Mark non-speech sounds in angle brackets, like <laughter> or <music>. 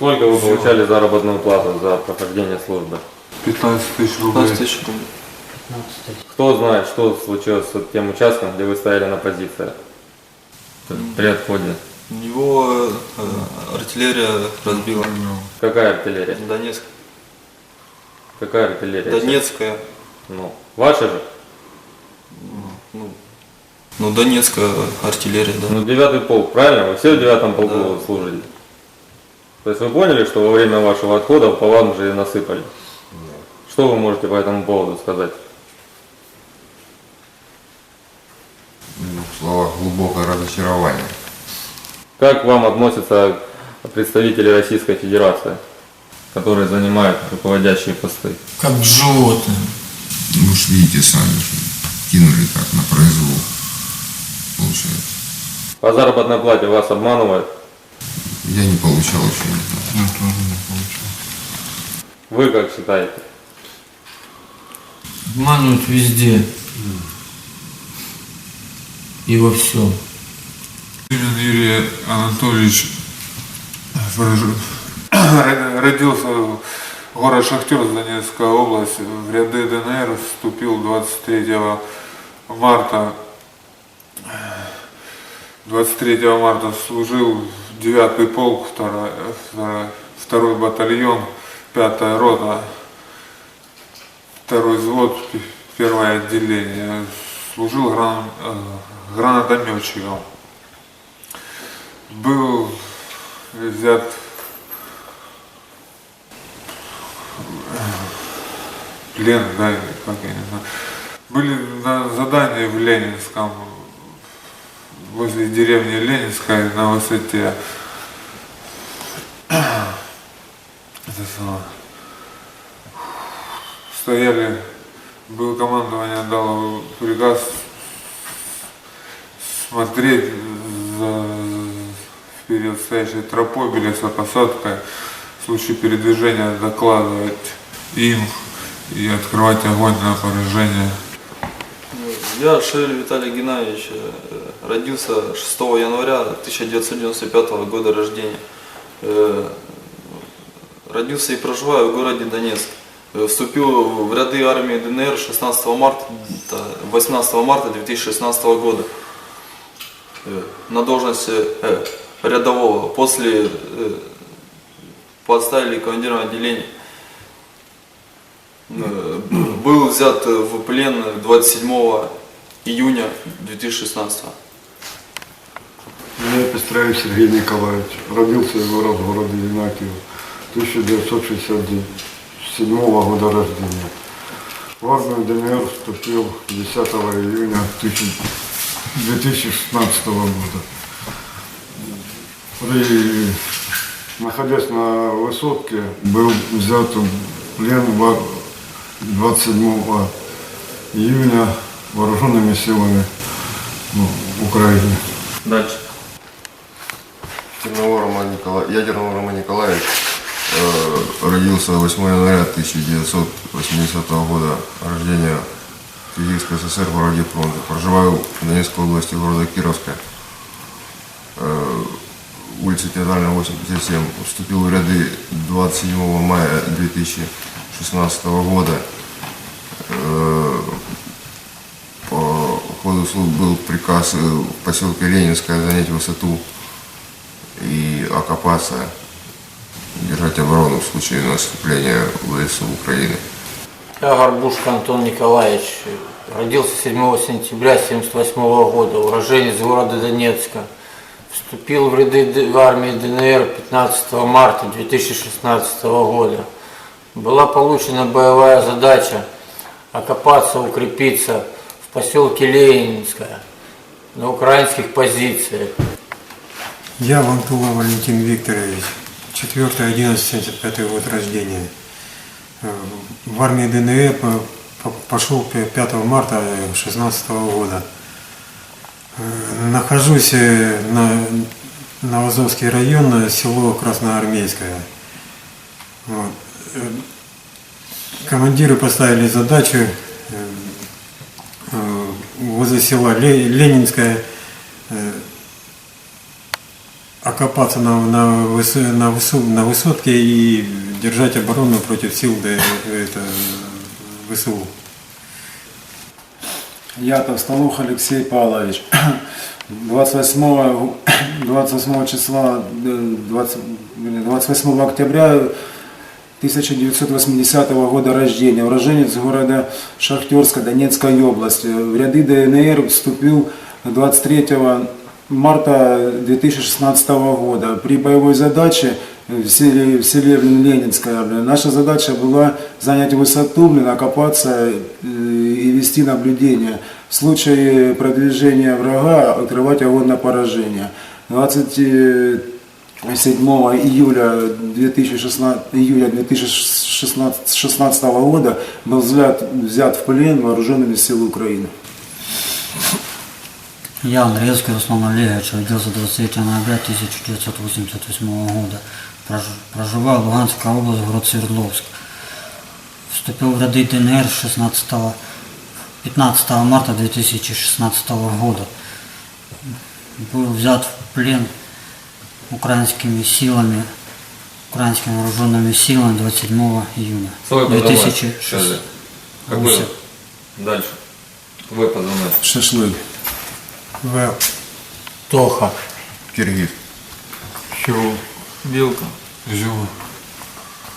Сколько вы получали заработную плату за прохождение службы? 15 тысяч рублей. 15 тысяч рублей. Кто знает, что случилось с тем участком, где вы стояли на позициях при отходе? Его э, артиллерия разбила. Какая артиллерия? Донецк. Какая артиллерия? Донецкая. Ну, ваша же? Ну, ну, Донецкая артиллерия, да. Ну, девятый полк, правильно? Вы все в девятом полку Да. служили? То есть вы поняли, что во время вашего отхода по вам же и насыпали? Что вы можете по этому поводу сказать? В двух словах глубокое разочарование. Как к вам относятся представители Российской Федерации, которые занимают руководящие посты? Как к животным. Ну уж видите сами, что кинули так на произвол. Получается. По заработной плате вас обманывают? Я не получал еще, знаю. Я тоже не получил. Вы как считаете? Обманывают везде. И во всем. Именно Юрий Анатольевич Фраж- родился в город Шахтерск, Донецкая область. В ряды ДНР вступил 23 марта. 23 марта служил 9 полк, второй, второй, второй батальон, 5 рота, второй взвод, п- первое отделение. Служил гран, э, гранатометчиком был взят плен, да, как я не знаю. Были на задании в Ленинском, возле деревни Ленинская на высоте. <clears throat> Стояли, был командование дало приказ смотреть за вперед стоящей тропой, лесопосадкой, в случае передвижения докладывать им и открывать огонь на поражение. Я, Шевель Виталий Геннадьевич, э, родился 6 января 1995 года рождения. Э, Родился и проживаю в городе Донецк. Э, Вступил в ряды армии ДНР 16 марта, 18 марта 2016 года на должности рядового. После поставили командиром отделения. Был взят в плен 27 июня 2016 Меня Пестраев Сергей Николаевич. Родился в город в городе Янакиево. 1967 года рождения. В армию ДНР вступил 10 июня 2016 года. При, находясь на высотке, был взят в плен во- 27 июня вооруженными силами ну, Украины. Дальше. Терновой Роман Николаевич, я Роман Николаевич, э, родился 8 января 1980 года рождения в Киргизской ССР в городе Фронте. Проживаю в Донецкой области города Кировска, э, улица Театральная 87. Вступил в ряды 27 мая 2016 года. Э, по ходу службы был приказ э, в поселке Ленинское занять высоту и окопаться, держать оборону в случае наступления ВСУ Украины. Я Горбушка Антон Николаевич. Родился 7 сентября 1978 года. Уроженец города Донецка. Вступил в ряды в армии ДНР 15 марта 2016 года. Была получена боевая задача окопаться, укрепиться поселке Ленинское на украинских позициях. Я Вантула Валентин Викторович, 4-11-75 год рождения. Э, В армии ДНР по- по- пошел 5 марта 16 года. Э, Нахожусь э, на Новозовский район, село Красноармейское. Вот. Командиры поставили задачу возле села Ле- Ленинское э, окопаться на, на, выс- на, высо- на высотке и держать оборону против сил Д- это, ВСУ. Я Товстолух Алексей Павлович. <coughs> 28, 28 числа, э, 20, блин, 28 октября 1980 года рождения, уроженец города Шахтерска Донецкой области. В ряды ДНР вступил 23 марта 2016 года. При боевой задаче в селе, в селе Ленинское наша задача была занять высоту, блин, окопаться э, и вести наблюдение. В случае продвижения врага открывать огонь на поражение. 27 июля 2016, июля 2016 года был взят, взят в плен вооруженными силами Украины. Я, Андреевский Руслан Олегович, родился 23 ноября 1988 года. Прож- Проживаю в Луганской области, город Свердловск. Вступил в ряды ДНР 16 15 марта 2016 года. Был взят в плен украинскими силами, украинскими вооруженными силами 27 июня Свой позывной 2006 скажи. Какой он? Дальше. Твой позывной. Шашлык. В. Тоха. Киргиз. Белка. Изюма.